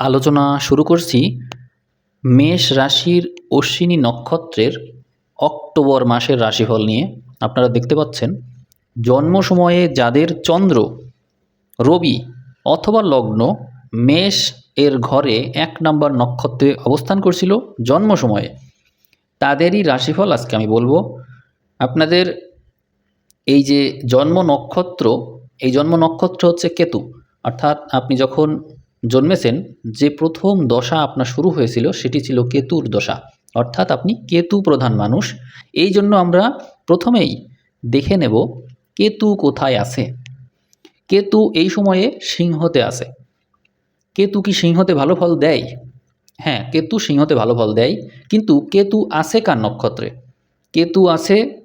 আলোচনা শুরু করছি মেষ রাশির অশ্বিনী নক্ষত্রের অক্টোবর মাসের রাশিফল নিয়ে। আপনারা দেখতে পাচ্ছেন, জন্ম সময়ে যাদের চন্দ্র, রবি অথবা লগ্ন, মেষ এর ঘরে এক নম্বর নক্ষত্রে অবস্থান করছিল জন্ম সময়ে। তাদেরই রাশিফল আজকে আমি বলব। আপনাদের এই যে জন্ম নক্ষত্র, এই জন্ম নক্ষত্র হচ্ছে কেতু। অর্থাৎ আপনি যখন জন্মেছেন, যে প্রথম দশা আপনার শুরু হয়েছিল সেটি ছিল কেতুর দশা। অর্থাৎ আপনি কেতু প্রধান মানুষ। এই জন্য আমরা প্রথমেই দেখে নেব কেতু কোথায় আছে। কেতু এই সময়ে সিংহতে আছে। কেতু কি সিংহতে ভালো ফল দেয়? হ্যাঁ কেতু সিংহতে ভালো ফল দেয়। কিন্তু কেতু আছে কার নক্ষত্রে? কেতু আছে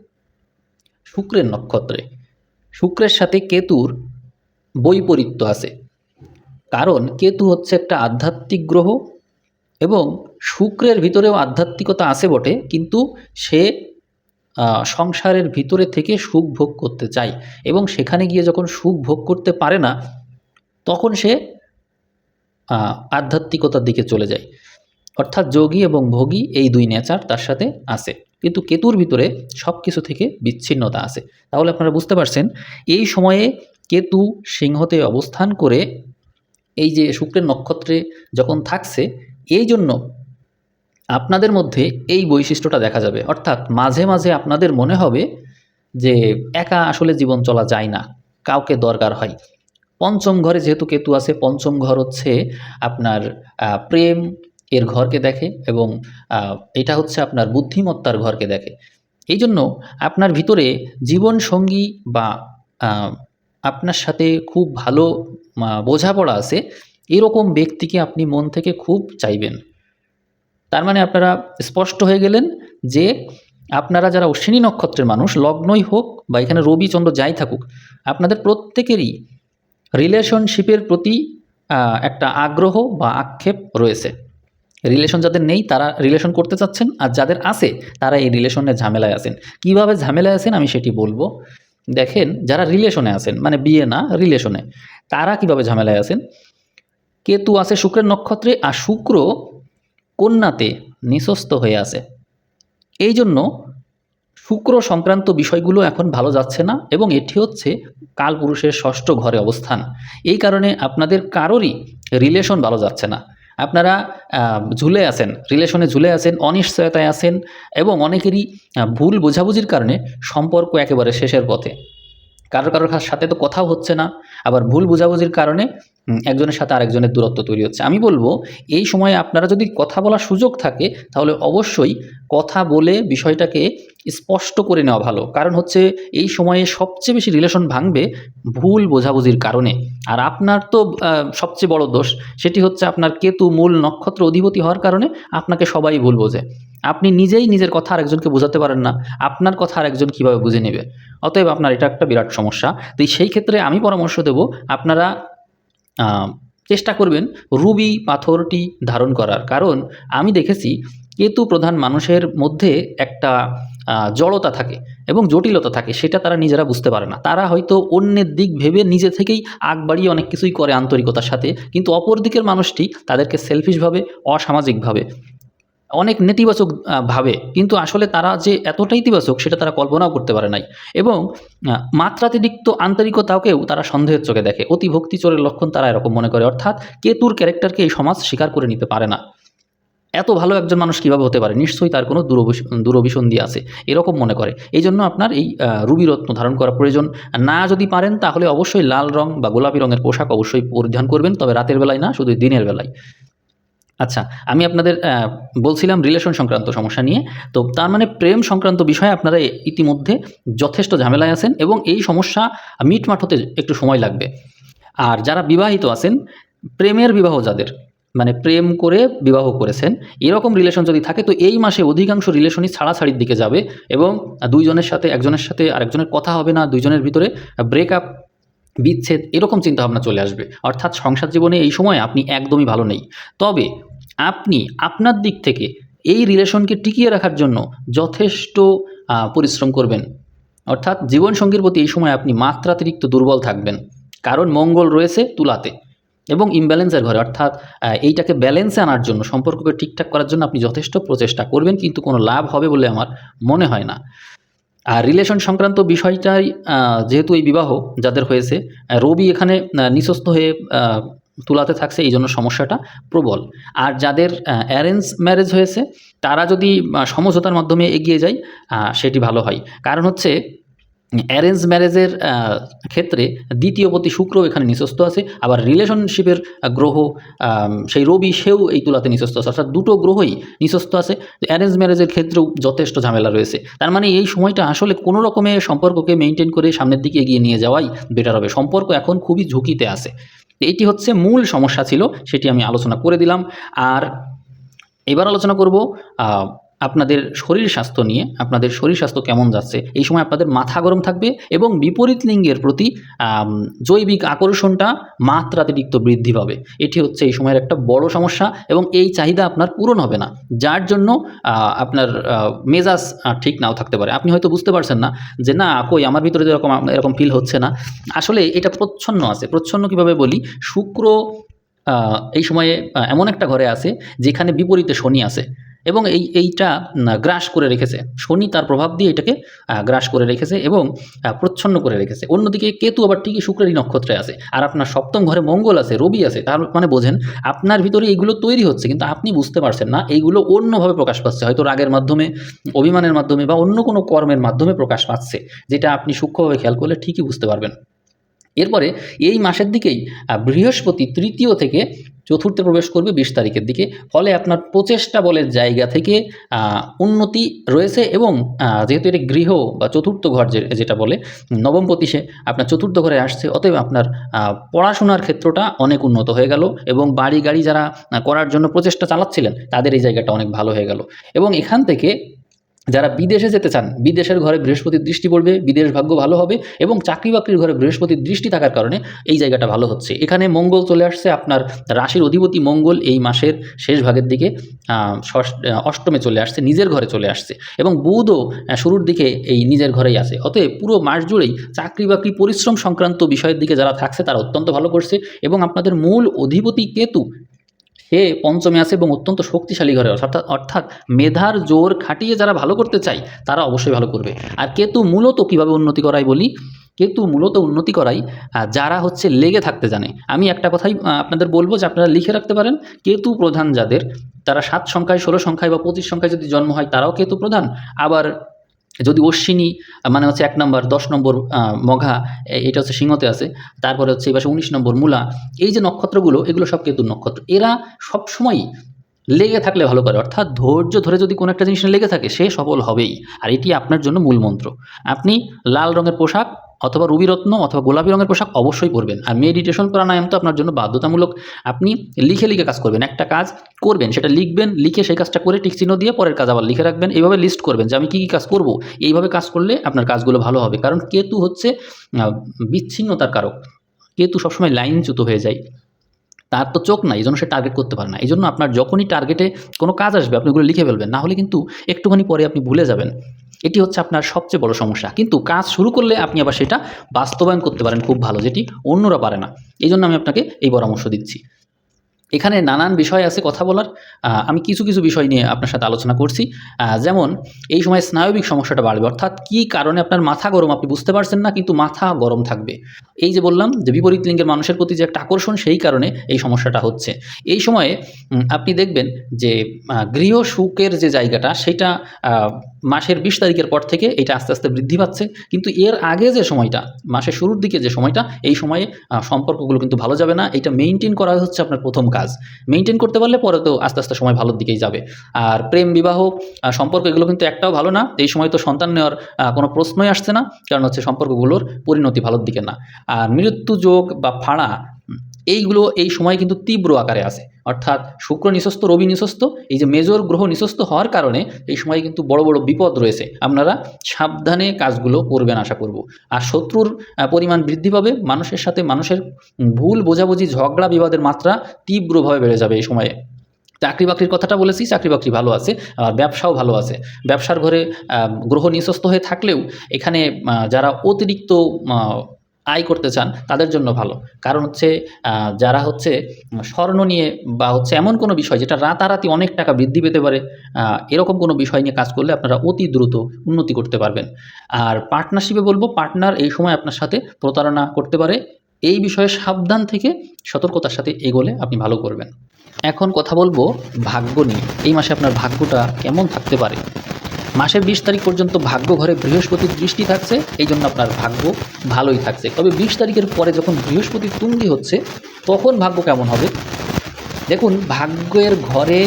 শুক্রের নক্ষত্রে। শুক্রের সাথে কেতুর বৈপরীত্য আছে। কারণ কেতু হচ্ছে একটা আধ্যাত্মিক গ্রহ এবং শুক্রের ভিতরেও আধ্যাত্মিকতা আছে বটে, কিন্তু সে সংসারের ভিতরে থেকে সুখ ভোগ করতে চায় এবং সেখানে গিয়ে যখন সুখ ভোগ করতে পারে না, তখন সে আধ্যাত্মিকতার দিকে চলে যায়। অর্থাৎ যোগী এবং ভোগী এই দুই নেচার তার সাথে আছে। কিন্তু কেতুর ভিতরে সব কিছু থেকে বিচ্ছিন্নতা আছে। তাহলে আপনারা বুঝতে পারছেন, এই সময়ে কেতু সিংহতে অবস্থান করে এই যে শুক্রের নক্ষত্রে যখন থাকছে, এই জন্য আপনাদের মধ্যে এই বৈশিষ্ট্যটা দেখা যাবে। অর্থাৎ মাঝে মাঝে আপনাদের মনে হবে যে একা আসলে জীবন চলা যায় না, কাউকে দরকার হয়। পঞ্চম ঘরে যেহেতু কেতু আছে, পঞ্চম ঘর হচ্ছে আপনার প্রেম, এর ঘরকে দেখে এবং এটা হচ্ছে আপনার বুদ্ধিমত্তার ঘরকে দেখে। এই জন্য আপনার ভিতরে জীবন সঙ্গী বা আপনার সাথে খুব ভালো বোঝাপড়া আছে, এরকম ব্যক্তিকে আপনি মন থেকে খুব চাইবেন। তার মানে আপনারা স্পষ্ট হয়ে গেলেন যে আপনারা যারা অশ্বিনী নক্ষত্রের মানুষ, লগ্নই হোক বা এখানে রবি, চন্দ্র যাই থাকুক, আপনাদের প্রত্যেকেরই রিলেশনশিপের প্রতি একটা আগ্রহ বা আক্ষেপ রয়েছে। রিলেশন যাদের নেই, তারা রিলেশন করতে চাচ্ছেন, আর যাদের আছে, তারা এই রিলেশনের ঝামেলায় আছেন। কীভাবে ঝামেলায় আছেন, আমি সেটি বলব। দেখেন যারা রিলেশনে আছেন মানে বিয়ে না রিলেশনে তারা কীভাবে ঝামেলায় আছেন? কেতু আছে শুক্রের নক্ষত্রে আর শুক্র কন্যাতে নিঃস্বস্ত হয়ে আছে। এই জন্য শুক্র সংক্রান্ত বিষয়গুলো এখন ভালো যাচ্ছে না এবং এটি হচ্ছে কালপুরুষের ষষ্ঠ ঘরে অবস্থান। এই কারণে আপনাদের কারোরই রিলেশন ভালো যাচ্ছে না। আপনারা ঝুলে আছেন রিলেশনে ঝুলে আছেন, অনিশ্চয়তায় আছেন এবং অনেকেরই ভুল বোঝাবুঝির কারণে সম্পর্ক একেবারে শেষের পথে। কারও কারোর সাথে তো কথাও হচ্ছে না, আবার ভুল বোঝাবুঝির কারণে একজনের সাথে আরেকজনের দূরত্ব তৈরি হচ্ছে। আমি বলব, এই সময়ে আপনারা যদি কথা বলার সুযোগ থাকে, তাহলে অবশ্যই কথা বলে বিষয়টাকে স্পষ্ট করে নেওয়া ভালো। কারণ হচ্ছে এই সময়ে সবচেয়ে বেশি রিলেশন ভাঙবে ভুল বোঝাবুঝির কারণে। আর আপনার তো সবচেয়ে বড় দোষ, সেটি হচ্ছে আপনার কেতু, মূল নক্ষত্র অধিপতি হওয়ার কারণে আপনাকে সবাই ভুল বোঝে। আপনি নিজেই নিজের কথা আরেকজনকে বোঝাতে পারেন না, আপনার কথা আরেকজন কীভাবে বুঝে নেবে? অতএব আপনার এটা একটা বিরাট সমস্যা। তো সেই ক্ষেত্রে আমি পরামর্শ দেব, আপনারা চেষ্টা করবেন রুবি পাথরটি ধারণ করার। কারণ আমি দেখেছি, কেতু প্রধান মানুষের মধ্যে একটা জড়তা থাকে এবং জটিলতা থাকে, সেটা তারা নিজেরা বুঝতে পারে না। তারা হয়তো অন্যের দিক ভেবে নিজে থেকেই আগ বাড়িয়ে অনেক কিছুই করে আন্তরিকতার সাথে, কিন্তু অপর দিকের মানুষটি তাদেরকে সেলফিশভাবে অসামাজিকভাবে, অনেক নেতিবাচক ভাবে, কিন্তু আসলে তারা যে এতটা ইতিবাচক সেটা তারা কল্পনাও করতে পারে নাই। এবং মাত্রাতিরিক্ত আন্তরিকতাকেও তারা সন্দেহের চোখে দেখে। অতি ভক্তি চোরের লক্ষণ তারা এরকম মনে করে। অর্থাৎ কেতুর ক্যারেক্টারকে এই সমাজ স্বীকার করে নিতে পারে না? এত ভালো একজন মানুষ কীভাবে হতে পারে? নিশ্চয়ই তার কোনো দূরভিস দূরভিসন্ধি আছে। এরকম মনে করে। এই জন্য আপনার এই রুবি রত্ন ধারণ করা প্রয়োজন। না যদি পারেন, তাহলে অবশ্যই লাল রং বা গোলাপি রঙের পোশাক অবশ্যই পরিধান করবেন, তবে রাতের বেলায় না, শুধু দিনের বেলায়। আচ্ছা আমি আপনাদের বলছিলাম রিলেশন সংক্রান্ত সমস্যা নিয়ে। তো তার মানে প্রেম সংক্রান্ত বিষয়ে আপনারা ইতিমধ্যে যথেষ্ট ঝামেলায় আছেন এবং এই সমস্যা মিটমাট হতে একটু সময় লাগবে। আর যারা বিবাহিত আছেন, প্রেমের বিবাহ যাদের মানে প্রেম করে বিবাহ করেছেন, এরকম রিলেশন যদি থাকে, তো এই মাসে অধিকাংশ রিলেশনই ছাড়াছাড়ির দিকে যাবে এবং দুইজনের সাথে, একজনের সাথে আরেকজনের কথা হবে না, দুইজনের ভিতরে ব্রেকআপ বিচ্ছেদ, এরকম চিন্তাভাবনা চলে আসবে। অর্থাৎ সংসার জীবনে এই সময় আপনি একদমই ভালো নেই। তবে আপনি, আপনার দিক থেকে এই রিলেশনকে টিকিয়ে রাখার জন্য যথেষ্ট পরিশ্রম করবেন। অর্থাৎ জীবনসঙ্গীর প্রতি এই সময় আপনি মাত্রাতিরিক্ত দুর্বল থাকবেন। কারণ মঙ্গল রয়েছে তুলাতে। এবং ইমব্যালেন্সের ঘরে অর্থাৎ এইটাকে ব্যালেন্সে আনার জন্য সম্পর্ককে ঠিকঠাক করার জন্য আপনি যথেষ্ট প্রচেষ্টা করবেন কিন্তু কোনো লাভ হবে বলে আমার মনে হয় না। আর রিলেশন সংক্রান্ত বিষয়টাই যেহেতু এই বিবাহ যাদের হয়েছে রবি এখানে আহ, নিঃস্বস্ত হয়ে তুলাতে থাকছে এই জন্য সমস্যাটা প্রবল। আর যাদের অ্যারেঞ্জ ম্যারেজ হয়েছে তারা যদি সমঝোতার মাধ্যমে এগিয়ে যায় সেটি ভালো হয়। কারণ হচ্ছে অ্যারেঞ্জ ম্যারেজের ক্ষেত্রে দ্বিতীয় পতি শুক্র এখানে নিঃস্বস্ত আছে, আবার রিলেশনশিপের গ্রহ সেই রবি সেও এই তুলাতে নিঃস্বস্ত আছে, অর্থাৎ দুটো গ্রহই নিঃস্বস্ত আছে। অ্যারেঞ্জ ম্যারেজের ক্ষেত্রেও যথেষ্ট ঝামেলা রয়েছে। তার মানে এই সময়টা আসলে কোনো রকমে সম্পর্ককে মেনটেন করে সামনের দিকে এগিয়ে নিয়ে যাওয়াই বেটার হবে। সম্পর্ক এখন খুবই ঝুঁকিতে আছে। এটি হচ্ছে মূল সমস্যা ছিল, সেটি আমি আলোচনা করে দিলাম। আর এবার আলোচনা করব আপনাদের শরীর স্বাস্থ্য নিয়ে, আপনাদের শরীর স্বাস্থ্য কেমন যাচ্ছে, এই সময় আপনাদের মাথা গরম থাকবে এবং বিপরীত লিঙ্গের প্রতি জৈবিক আকর্ষণটা মাত্রাতিরিক্ত বৃদ্ধি পাবে। এটি হচ্ছে এই সময়ের একটা বড় সমস্যা এবং এই চাহিদা আপনার পূরণ হবে না, যার জন্য আপনার মেজাজ ঠিক নাও থাকতে পারে। আপনি হয়তো বুঝতে পারছেন না যে, না, কই, আমার ভিতরে তো এরকম এরকম ফিল হচ্ছে না। আসলে এটা প্রচ্ছন্ন আছে। প্রচ্ছন্ন কীভাবে বলি? শুক্র এই সময়ে এমন একটা ঘরে আছে যেখানে বিপরীতে শনি আছে। এবং এই, এইটা গ্রাস করে রেখেছে। শনি তার প্রভাব দিয়ে এটাকে গ্রাস করে রেখেছে এবং প্রচ্ছন্ন করে রেখেছে। অন্যদিকে কেতু আবার ঠিকই শুক্রেরই নক্ষত্রে আছে। আর আপনার সপ্তম ঘরে মঙ্গল আছে, রবি আছে, তার মানে বোঝেন, আপনার ভিতরে এইগুলো তৈরি হচ্ছে, কিন্তু আপনি বুঝতে পারছেন না, এইগুলো অন্যভাবে প্রকাশ পাচ্ছে। হয়তো রাগের মাধ্যমে, অভিমানের মাধ্যমে বা অন্য কোনো কর্মের মাধ্যমে প্রকাশ পাচ্ছে, যেটা আপনি সূক্ষ্মভাবে খেয়াল করলে ঠিকই বুঝতে পারবেন। এরপরে এই মাসের দিকেই বৃহস্পতি তৃতীয় থেকে চতুর্থে প্রবেশ করবে বিশ তারিখের দিকে। ফলে আপনার প্রচেষ্টা বলের জায়গা থেকে উন্নতি রয়েছে এবং যেহেতু এটা গৃহ বা চতুর্থ ঘর যেটা বলে, নবম সে আপনার চতুর্থ ঘরে আসছে, অতএব আপনার পড়াশোনার ক্ষেত্রটা অনেক উন্নত হয়ে গেল এবং বাড়ি গাড়ি যারা করার জন্য প্রচেষ্টা চালাচ্ছিলেন, তাদের এই জায়গাটা অনেক ভালো হয়ে গেল। এবং এখান থেকে যারা বিদেশে যেতে চান, বিদেশের ঘরে বৃহস্পতির দৃষ্টি পড়বে, বিদেশ ভাগ্য ভালো হবে এবং চাকরি বাকরির ঘরে বৃহস্পতির দৃষ্টি থাকার কারণে এই জায়গাটা ভালো হচ্ছে। এখানে মঙ্গল চলে আসছে, আপনার রাশির অধিপতি মঙ্গল এই মাসের শেষ ভাগের দিকে অষ্টমে চলে আসছে, নিজের ঘরে চলে আসছে এবং বুধও শুরুর দিকে এই নিজের ঘরেই আছে। অতএব পুরো মাস জুড়েই চাকরি বাকরি পরিশ্রম সংক্রান্ত বিষয়ের দিকে যারা থাকছে তারা অত্যন্ত ভালো করছে এবং আপনাদের মূল অধিপতি কেতু সে পঞ্চমে আছে এবং অত্যন্ত শক্তিশালী ঘরে অর্থাৎ অর্থাৎ মেধার জোর খাটিয়ে যারা ভালো করতে চায়, তারা অবশ্যই ভালো করবে। আর কেতু মূলত কীভাবে উন্নতি করাই বলি? কেতু মূলত উন্নতি করাই যারা হচ্ছে লেগে থাকতে জানে। আমি একটা কথাই আপনাদের বলব যে আপনারা লিখে রাখতে পারেন, কেতু প্রধান যাদের, তারা সাত সংখ্যায়, ষোলো সংখ্যায় বা পঁচিশ সংখ্যায় যদি জন্ম হয়, তারাও কেতু প্রধান। আবার যদি অশ্বিনী মানে হচ্ছে এক নম্বর, দশ নম্বর মঘা এটা হচ্ছে সিংহতে আছে, তারপরে হচ্ছে এবার উনিশ নম্বর মূলা, এই যে নক্ষত্রগুলো, এগুলো সব কেতুর নক্ষত্র, এরা সবসময়ই লেগে থাকলে ভালো করে। অর্থাৎ ধৈর্য ধরে যদি কোনো একটা জিনিস লেগে থাকে, সে সফল হবেই। আর এটি আপনার জন্য মূল মন্ত্র। আপনি লাল রঙের পোশাক অথবা রুবিরত্ন অথবা গোলাপি রঙের পোশাক অবশ্যই পরবেন। আর মেডিটেশন প্রাণায়াম তো আপনার জন্য বাধ্যতামূলক। আপনি লিখে লিখে কাজ করবেন। একটা কাজ করবেন, সেটা লিখবেন, লিখে সেই কাজটা করে টিকচিহ্ন দিয়ে পরের কাজ আবার লিখে রাখবেন। এইভাবে লিস্ট করবেন যে আমি কী কী কাজ করব। এইভাবে কাজ করলে আপনার কাজগুলো ভালো হবে। কারণ কেতু হচ্ছে বিচ্ছিন্নতার কারক। কেতু সবসময় লাইনচ্যুত হয়ে যায়। তার তো চোখ নাই এই জন্য সে টার্গেট করতে পারে না। এই জন্য আপনার যখনই টার্গেটে কোনো কাজ আসবে, আপনি ওগুলো লিখে ফেলবেন না হলে কিন্তু একটুখানি পরে আপনি ভুলে যাবেন। এটি হচ্ছে আপনার সবচেয়ে বড় সমস্যা। কিন্তু কাজ শুরু করলে আপনি আবার সেটা বাস্তবায়ন করতে পারেন খুব ভালো, যেটি অন্যরা পারে না। এই জন্য আমি আপনাকে এই পরামর্শ দিচ্ছি। এখানে নানান বিষয় আছে কথা বলার। আমি কিছু কিছু বিষয় নিয়ে আপনার সাথে আলোচনা করছি। যেমন এই সময় স্নায়বিক সমস্যাটা বাড়বে, অর্থাৎ কী কারণে আপনার মাথা গরম আপনি বুঝতে পারছেন না, কিন্তু মাথা গরম থাকবে। এই যে বললাম যে বিপরীত লিঙ্গের মানুষের প্রতি যে একটা আকর্ষণ, সেই কারণে এই সমস্যাটা হচ্ছে। এই সময়ে আপনি দেখবেন যে গৃহ সুখের যে জায়গাটা, সেটা মাসের বিশ তারিখের পর থেকে এটা আস্তে আস্তে বৃদ্ধি পাচ্ছে। কিন্তু এর আগে যে সময়টা, মাসের শুরুর দিকে যে সময়টা, এই সময়ে সম্পর্কগুলো কিন্তু ভালো যাবে না। এটা মেনটেন করা হচ্ছে আপনার প্রথম কাজ। মেনটেন করতে পারলে পরে তো আস্তে আস্তে সময় ভালোর দিকেই যাবে। আর প্রেম, বিবাহ সম্পর্ক এগুলো কিন্তু একটাও ভালো না। এই সময় তো সন্তান নেওয়ার কোনো প্রশ্নই আসছে না। কারণ হচ্ছে সম্পর্কগুলোর পরিণতি ভালোর দিকে না। আর মৃত্যু যোগ বা ফাড়া এইগুলো এই সময় কিন্তু তীব্র আকারে আছে অর্থাৎ শুক্র নিঃস্বস্ত রবি নিঃস্বস্ত এই যে মেজর গ্রহ নিঃস্বস্ত হওয়ার কারণে এই সময় কিন্তু বড় বড় বিপদ রয়েছে। আপনারা সাবধানে কাজগুলো করবেন আশা করব। আর শত্রুর পরিমাণ বৃদ্ধি পাবে, মানুষের সাথে মানুষের ভুল, বোঝাবুঝি, ঝগড়া, বিবাদের মাত্রা তীব্রভাবে বেড়ে যাবে এই সময়ে। চাকরি বাকরির কথাটা বলেছি, চাকরি বাকরি ভালো আছে আর ব্যবসাও ভালো আছে। ব্যবসার ঘরে গ্রহ নিঃস্বস্ত হয়ে থাকলেও এখানে যারা অতিরিক্ত আয় করতে চান, তাদের জন্য ভালো। কারণ হচ্ছে যারা হচ্ছে স্বর্ণ নিয়ে বা হচ্ছে এমন কোনো বিষয় যেটা রাতারাতি অনেক টাকা বৃদ্ধি পেতে পারে এরকম কোনো বিষয় নিয়ে কাজ করলে আপনারা অতি দ্রুত উন্নতি করতে পারবেন। আর পার্টনারশিপে বলব, পার্টনার এই সময় আপনার সাথে প্রতারণা করতে পারে। এই বিষয়ে সাবধান থেকে সতর্কতার সাথে এগোলে আপনি ভালো করবেন। এখন কথা বলব ভাগ্য নিয়ে। এই মাসে আপনার ভাগ্যটা কেমন থাকতে পারে? মাসের বিশ তারিখ পর্যন্ত ভাগ্য ঘরে বৃহস্পতির দৃষ্টি থাকছে, এই জন্য আপনার ভাগ্য ভালোই থাকছে। তবে বিশ তারিখের পরে যখন বৃহস্পতি তুঙ্গি হচ্ছে, তখন ভাগ্য কেমন হবে? দেখুন, ভাগ্যের ঘরে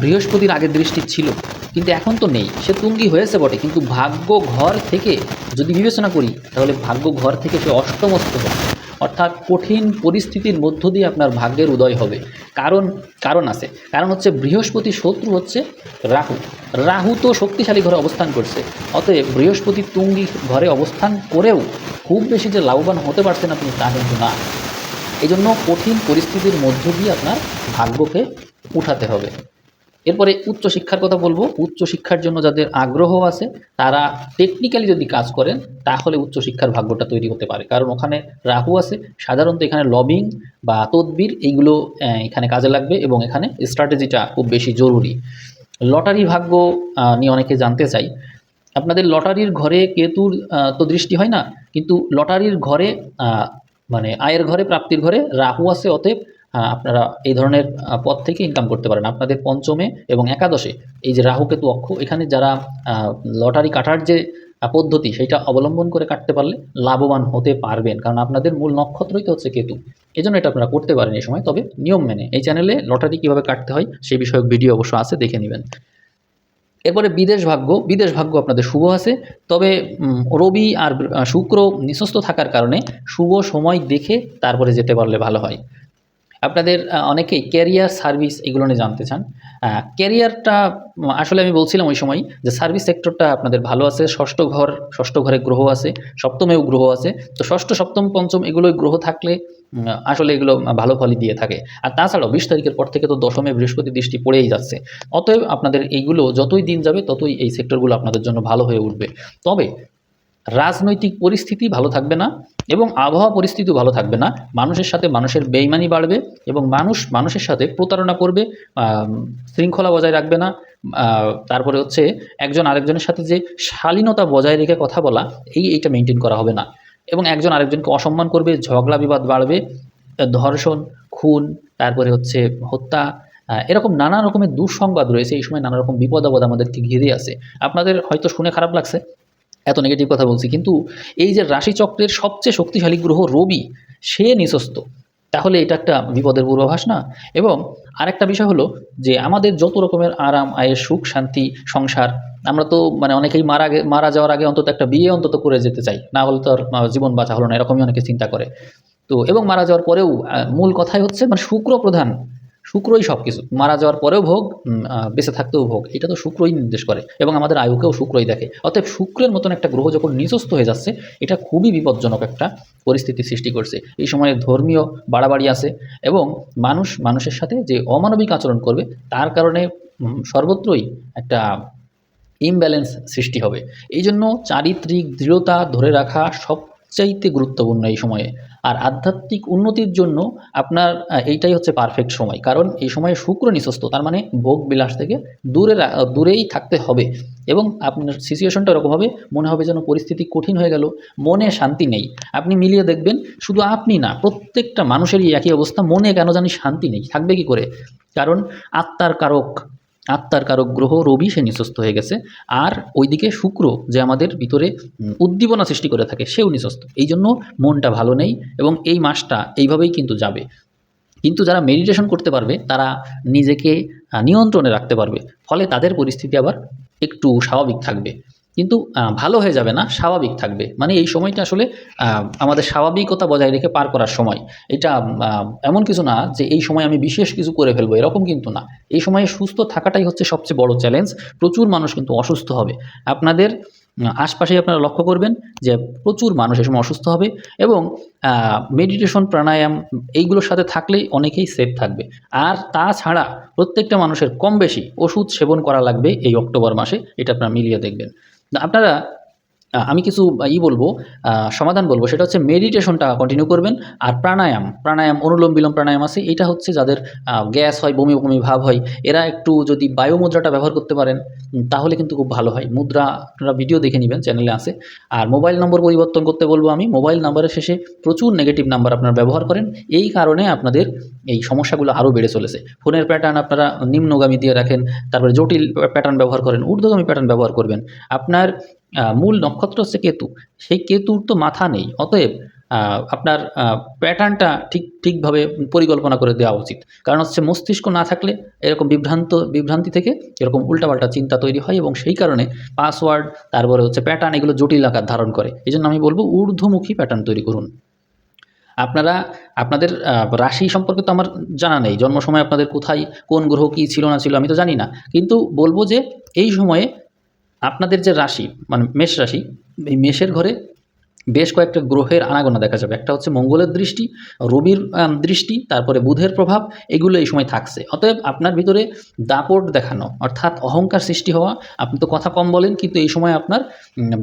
বৃহস্পতির আগের দৃষ্টি ছিল, কিন্তু এখন তো নেই। সে তুঙ্গি হয়েছে বটে, কিন্তু ভাগ্য ঘর থেকে যদি বিবেচনা করি, তাহলে ভাগ্য ঘর থেকে সে অষ্টমস্ত হবে। অর্থাৎ কঠিন পরিস্থিতির মধ্য দিয়ে আপনার ভাগ্যের উদয় হবে। কারণ কারণ আছে। কারণ হচ্ছে বৃহস্পতি শত্রু হচ্ছে রাহু। রাহু তো শক্তিশালী ঘরে অবস্থান করছে। অতএব বৃহস্পতি তুঙ্গি ঘরে অবস্থান করেও খুব বেশি যে লাভবান হতে পারছেন আপনি তা কিন্তু না। এই জন্য কঠিন পরিস্থিতির মধ্য দিয়ে আপনার ভাগ্যকে উঠাতে হবে। এরপরে উচ্চশিক্ষার কথা বলব। উচ্চশিক্ষার জন্য যাদের আগ্রহ আছে, তারা টেকনিক্যালি যদি কাজ করেন, তাহলে উচ্চশিক্ষার ভাগ্যটা তৈরি হতে পারে। কারণ ওখানে রাহু আছে, সাধারণত এখানে লবিং বা তদবির এইগুলো এখানে কাজে লাগবে এবং এখানে স্ট্র্যাটেজিটা খুব বেশি জরুরি। লটারি ভাগ্য নিয়ে অনেকে জানতে চাই। আপনাদের লটারির ঘরে কেতুর তো দৃষ্টি হয় না? কিন্তু লটারির ঘরে মানে আয়ের ঘরে, প্রাপ্তির ঘরে রাহু আছে, অতএব আপনারা এই ধরনের পথ থেকে ইনকাম করতে পারেন। আপনাদের পঞ্চমে এবং একাদশে এই যে রাহু কেতু অক্ষ, এখানে যারা লটারি কাটার যে পদ্ধতি সেটা অবলম্বন করে কাটতে পারলে লাভবান হতে পারবেন। কারণ আপনাদের মূল নক্ষত্রই তো হচ্ছে কেতু। এই জন্য এটা আপনারা করতে পারেন এই সময়। তবে নিয়ম মেনে এই চ্যানেলে লটারি কীভাবে কাটতে হয়, সেই বিষয়ক ভিডিও অবশ্য আছে, দেখে নেবেন। এরপরে বিদেশ ভাগ্য বিদেশ ভাগ্য আপনাদের শুভ আছে। তবে রবি আর শুক্র নিঃস্বস্ত থাকার কারণে শুভ সময় দেখে তারপরে যেতে পারলে ভালো হয়। আপনাদের অনেকেই ক্যারিয়ার সার্ভিস এগুলো নিয়ে জানতে চান। ক্যারিয়ারটা আসলে আমি বলছিলাম ওই সময় যে সার্ভিস সেক্টরটা আপনাদের ভালো আছে, ষষ্ঠ ঘর, ষষ্ঠ ঘরে গ্রহ আছে, সপ্তমেও গ্রহ আছে। তো ষষ্ঠ, সপ্তম, পঞ্চম এগুলোই গ্রহ থাকলে আসলে এগুলো ভালো ফলই দিয়ে থাকে। আর তাছাড়াও বিশ তারিখের পর থেকে তো দশমে বৃহস্পতি দৃষ্টি পড়েই যাচ্ছে। অতএব আপনাদের এইগুলো যতই দিন যাবে, ততই এই সেক্টরগুলো আপনাদের জন্য ভালো হয়ে উঠবে। তবে রাজনৈতিক পরিস্থিতি ভালো থাকবে না। এবং আবহাওয়া পরিস্থিতিও ভালো থাকবে না। মানুষের সাথে মানুষের বেইমানি বাড়বে এবং মানুষ মানুষের সাথে প্রতারণা করবে শৃঙ্খলা বজায় রাখবে না। তারপরে হচ্ছে একজন আরেকজনের সাথে যে শালীনতা বজায় রেখে কথা বলা, এই এইটা মেনটেন করা হবে না। এবং একজন আরেকজনকে অসম্মান করবে, ঝগড়া বিবাদ বাড়বে ধর্ষণ, খুন, তারপরে হচ্ছে হত্যা এরকম নানা রকমের দুঃসংবাদ রয়েছে। এই সময় নানা রকম বিপদ আপদ আমাদেরকে ঘিরে আছে। আপনাদের হয়তো শুনে খারাপ লাগছে এত নেগেটিভ কথা বলছি, কিন্তু এই যে রাশিচক্রের সবচেয়ে শক্তিশালী গ্রহ রবি, সে নিঃস্বস্ত তাহলে এটা একটা বিপদের পূর্বাভাস না? এবং আরেকটা বিষয় হলো যে আমাদের যত রকমের আরাম, আয়ের সুখ, শান্তি, সংসার, আমরা তো মানে অনেকেই মারা মারা যাওয়ার আগে অন্তত একটা বিয়ে অন্তত করে যেতে চাই। না হলে তো আর জীবন বাঁচা হলো না, এরকমই অনেকে চিন্তা করে। তো এবং মারা যাওয়ার পরেও মূল কথাই হচ্ছে মানে শুক্র প্রধান। শুক্রই সব কিছু মারা যাওয়ার পরেও ভোগ বেঁচে থাকতেও ভোগ। এটা তো শুক্রই নির্দেশ করে এবং আমাদের আয়ুকেও শুক্রই দেখে। অতএব শুক্রের মতন একটা গ্রহ যখন নিচস্থ হয়ে যাচ্ছে, এটা খুবই বিপজ্জনক একটা পরিস্থিতি সৃষ্টি করছে। এই সময়ে ধর্মীয় বাড়াবাড়ি আছে এবং মানুষ মানুষের সাথে যে অমানবিক আচরণ করবে, তার কারণে সর্বত্রই একটা ইমব্যালেন্স সৃষ্টি হবে। এই জন্য চারিত্রিক দৃঢ়তা ধরে রাখা সবচাইতে গুরুত্বপূর্ণ এই সময়ে। আর আধ্যাত্মিক উন্নতির জন্য আপনার এইটাই হচ্ছে পারফেক্ট সময়। কারণ এই সময়ে শুক্র নিঃস্বস্ত তার মানে ভোগ বিলাস থেকে দূরে দূরেই থাকতে হবে। এবং আপনার সিচুয়েশনটা এরকম হবে মনে হবে যেন পরিস্থিতি কঠিন হয়ে গেল, মনে শান্তি নেই। আপনি মিলিয়ে দেখবেন, শুধু আপনি না, প্রত্যেকটা মানুষেরই একই অবস্থা, মনে কেন জানি শান্তি নেই। থাকবে কি করে? কারণ আত্মার কারক আত্মার কারক গ্রহ রবি সে নিঃস্বস্ত হয়ে গেছে। আর ওইদিকে শুক্র যে আমাদের ভিতরে উদ্দীপনা সৃষ্টি করে থাকে, সেও নিঃস্বস্ত এই জন্য মনটা ভালো নেই এবং এই মাসটা এইভাবেই কিন্তু যাবে। কিন্তু যারা মেডিটেশন করতে পারবে, তারা নিজেকে নিয়ন্ত্রণে রাখতে পারবে। ফলে তাদের পরিস্থিতি আবার একটু স্বাভাবিক থাকবে। কিন্তু ভালো হয়ে যাবে না, স্বাভাবিক থাকবে। মানে এই সময়টা আসলে আমাদের স্বাভাবিকতা বজায় রেখে পার করার সময়। এটা এমন কিছু না যে এই সময় আমি বিশেষ কিছু করে ফেলব, এরকম কিন্তু না। এই সময়ে সুস্থ থাকাটাই হচ্ছে সবচেয়ে বড় চ্যালেঞ্জ প্রচুর মানুষ কিন্তু অসুস্থ হবে। আপনাদের আশপাশেই আপনারা লক্ষ্য করবেন যে প্রচুর মানুষ এই সময় অসুস্থ হবে এবং মেডিটেশন প্রাণায়াম এইগুলোর সাথে থাকলেই অনেকেই সেফ থাকবে। আর তাছাড়া প্রত্যেকটা মানুষের কম বেশি ওষুধ সেবন করা লাগবে এই অক্টোবর মাসে, এটা আপনারা মিলিয়ে দেখবেন। আপনারা আমি কিছু ই বলব সমাধান বলব, সেটা হচ্ছে মেডিটেশনটা কন্টিনিউ করবেন, আর প্রাণায়াম প্রাণায়াম, অনুলোম বিলোম প্রাণায়াম আছে, এটা হচ্ছে যাদের গ্যাস হয়, বমি বমি ভাব হয়, এরা একটু যদি বায়ু মুদ্রাটা ব্যবহার করতে পারেন তাহলে কিন্তু খুব ভালো হয়, মুদ্রা আপনারা ভিডিও দেখে নেবেন চ্যানেলে আছে, আর মোবাইল নম্বর পরিবর্তন করতে বলব আমি মোবাইল নাম্বারের শেষে প্রচুর নেগেটিভ নাম্বার আপনারা ব্যবহার করেন, এই কারণে আপনাদের এই সমস্যাগুলো আরও বেড়ে চলেছে, ফোনের প্যাটার্ন আপনারা নিম্নগামী দিয়ে রাখেন, তারপরে জটিল প্যাটার্ন ব্যবহার করেন, ঊর্ধ্বগামী প্যাটার্ন ব্যবহার করবেন, আপনার মূল নক্ষত্র হচ্ছে কেতু। সেই কেতুর তো মাথা নেই। অতএব আপনার প্যাটার্নটা ঠিক, ঠিকভাবে পরিকল্পনা করে দেওয়া উচিত। কারণ হচ্ছে মস্তিষ্ক না থাকলে এরকম বিভ্রান্ত, বিভ্রান্তি থেকে এরকম উল্টাপাল্টা চিন্তা তৈরি হয় এবং সেই কারণে পাসওয়ার্ড, তারপরে হচ্ছে প্যাটার্ন এগুলো জটিল আকার ধারণ করে। এই জন্য আমি বলব ঊর্ধ্বমুখী প্যাটার্ন তৈরি করুন। আপনারা, আপনাদের রাশি সম্পর্কে তো আমার জানা নেই। জন্ম সময় আপনাদের কোথায়, কোন গ্রহ কী ছিল না ছিল আমি তো জানি না। কিন্তু বলব যে এই সময়ে আপনাদের যে রাশি মানে মেষ রাশি, এই মেষের ঘরে বেশ কয়েকটা গ্রহের আনাগোনা দেখা যাবে। একটা হচ্ছে মঙ্গলের দৃষ্টি, রবির দৃষ্টি, তারপরে বুধের প্রভাব, এগুলো এই সময় থাকছে। অতএব আপনার ভিতরে দাপট দেখানো, অর্থাৎ অহংকার সৃষ্টি হওয়া, আপনি তো কথা কম বলেন, কিন্তু এই সময় আপনার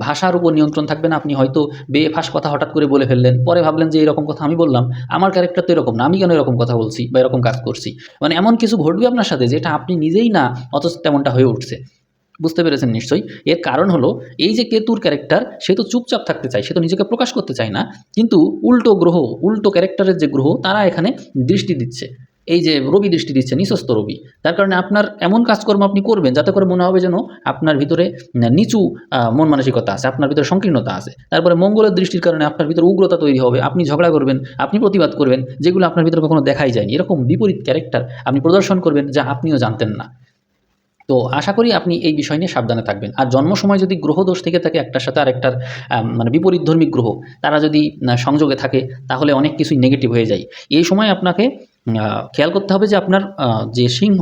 ভাষার উপর নিয়ন্ত্রণ থাকবে না আপনি হয়তো বেফাস কথা হঠাৎ করে বলে ফেললেন, পরে ভাবলেন যে এরকম কথা আমি বললাম, আমার ক্যারেক্টার তো এরকম না, আমি কেন এরকম কথা বলছি বা এরকম কাজ করছি? মানে এমন কিছু ঘটবে আপনার সাথে যেটা আপনি নিজেই না, অথচ তেমনটা হয়ে উঠছে। বুঝতে পেরেছেন নিশ্চয়ই। এর কারণ হলো, এই যে কেতুর ক্যারেক্টার সে তো চুপচাপ থাকতে চায়, সে তো নিজেকে প্রকাশ করতে চায় না। কিন্তু উল্টো গ্রহ, উল্টো ক্যারেক্টারের যে গ্রহ, তারা এখানে দৃষ্টি দিচ্ছে। এই যে রবি দৃষ্টি দিচ্ছে নিঃস্বস্ত রবি। তার কারণে আপনার এমন কাজকর্ম আপনি করবেন, যাতে করে মনে হবে যেন আপনার ভিতরে নিচু মন মানসিকতা আছে, আপনার ভিতরে সংকীর্ণতা আছে। তারপরে মঙ্গলের দৃষ্টির কারণে আপনার ভিতরে উগ্রতা তৈরি হবে, আপনি ঝগড়া করবেন, আপনি প্রতিবাদ করবেন, যেগুলো আপনার ভিতরে কখনো দেখাই যায়নি। এরকম বিপরীত ক্যারেক্টার আপনি প্রদর্শন করবেন, যা আপনিও জানতেন না। তো আশা করি আপনি এই বিষয় নিয়ে সাবধানে থাকবেন। আর জন্ম সময় যদি গ্রহ দোষ থেকে থাকে, একটার সাথে আরেকটার মানে বিপরীতধর্মী গ্রহ, তারা যদি সংযোগে থাকে, তাহলে অনেক কিছুই নেগেটিভ হয়ে যায়। এই সময় আপনাকে খেয়াল করতে হবে যে আপনার যে সিংহ,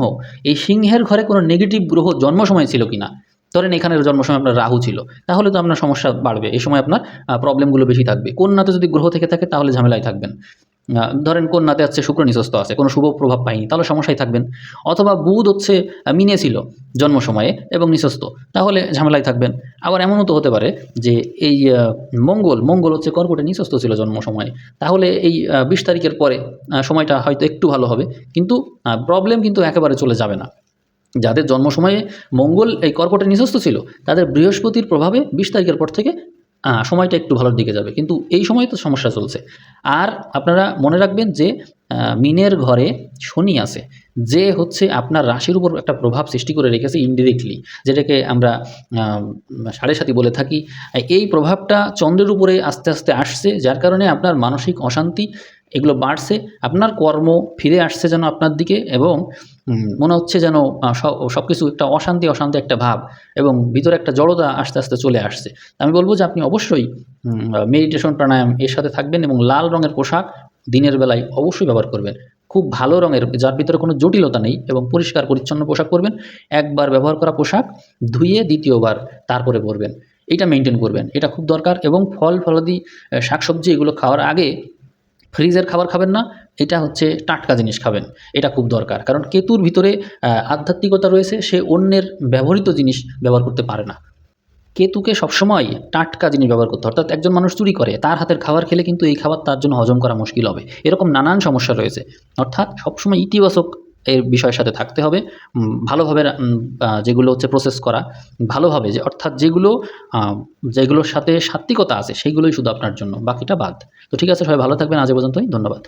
এই সিংহের ঘরে কোনো নেগেটিভ গ্রহ জন্ম সময় ছিল কিনা? ধরেন এখানের জন্ম সময় আপনার রাহু ছিল, তাহলে তো আপনার সমস্যা বাড়বে। এই সময় আপনার প্রবলেমগুলো বেশি থাকবে। কোন কন্যাতে যদি গ্রহ থেকে থাকে, তাহলে ঝামেলায় থাকবেন। ধরেন কন্যাতে হচ্ছে শুক্র নিঃস্বস্ত আছে, কোনো শুভ প্রভাব পায়নি, তাহলে সমস্যায় থাকবেন। অথবা বুধ হচ্ছে মিনে ছিল জন্ম সময়ে এবং নিঃস্বস্ত তাহলে ঝামেলায় থাকবেন। আবার এমনও তো হতে পারে যে এই মঙ্গল মঙ্গল হচ্ছে কর্কটে নিঃস্বস্ত ছিল জন্ম সময়ে তাহলে এই বিশ তারিখের পরে সময়টা হয়তো একটু ভালো হবে, কিন্তু প্রবলেম কিন্তু একেবারে চলে যাবে না। যাদের জন্ম সময়ে মঙ্গল এই কর্কটে নিঃস্বস্ত ছিল, তাদের বৃহস্পতির প্রভাবে বিশ তারিখের পর থেকে সময়টা একটু ভালোর দিকে যাবে। কিন্তু এই সময় তো সমস্যা চলছে। আর আপনারা মনে রাখবেন যে মিনের ঘরে শনি আছে, যে হচ্ছে আপনার রাশির উপর একটা প্রভাব সৃষ্টি করে রেখেছে ইনডিরেক্টলি যেটাকে আমরা সাড়ে সাথী বলে থাকি। এই প্রভাবটা চন্দ্রের উপরে আস্তে আস্তে আসছে, যার কারণে আপনার মানসিক অশান্তি এগুলো বাড়ছে, আপনার কর্ম ফিরে আসছে যেন আপনার দিকে এবং মনে হচ্ছে যেন সব কিছু একটা অশান্তি অশান্তি একটা ভাব এবং ভিতরে একটা জড়তা আস্তে আস্তে চলে আসছে। আমি বলব যে আপনি অবশ্যই মেডিটেশন প্রাণায়াম এর সাথে থাকবেন এবং লাল রঙের পোশাক দিনের বেলায় অবশ্যই ব্যবহার করবেন। খুব ভালো রঙের, যার ভিতরে কোনো জটিলতা নেই এবং পরিষ্কার, পরিচ্ছন্ন পোশাক পরবেন। একবার ব্যবহার করা পোশাক, ধুয়ে দ্বিতীয়বার তারপরে পরবেন। এটা মেনটেন করবেন। এটা খুব দরকার এবং ফল, ফলাদি শাকসবজি এগুলো খাওয়ার আগে ফ্রিজের খাবার খাবেন না, এটা হচ্ছে টাটকা জিনিস খাবেন, এটা খুব দরকার। কারণ কেতুর ভিতরে আধ্যাত্মিকতা রয়েছে, সে অন্যের ব্যবহৃত জিনিস ব্যবহার করতে পারে না। কেতুকে সবসময় টাটকা জিনিস ব্যবহার করতে। অর্থাৎ একজন মানুষ চুরি করে, তার হাতের খাবার খেলে কিন্তু এই খাবার তার জন্য হজম করা মুশকিল হবে। এরকম নানান সমস্যা রয়েছে। অর্থাৎ সবসময় ইতিবাচক এর বিষয়ের সাথে থাকতে হবে। ভালোভাবে যেগুলো হচ্ছে প্রসেস করা, ভালোভাবে যে, অর্থাৎ যেগুলো যেগুলোর সাথে সাত্বিকতা আছে সেইগুলোই শুধু আপনার জন্য, বাকিটা বাদ। তো ঠিক আছে, সবাই ভালো থাকবেন, আজ পর্যন্তই, ধন্যবাদ।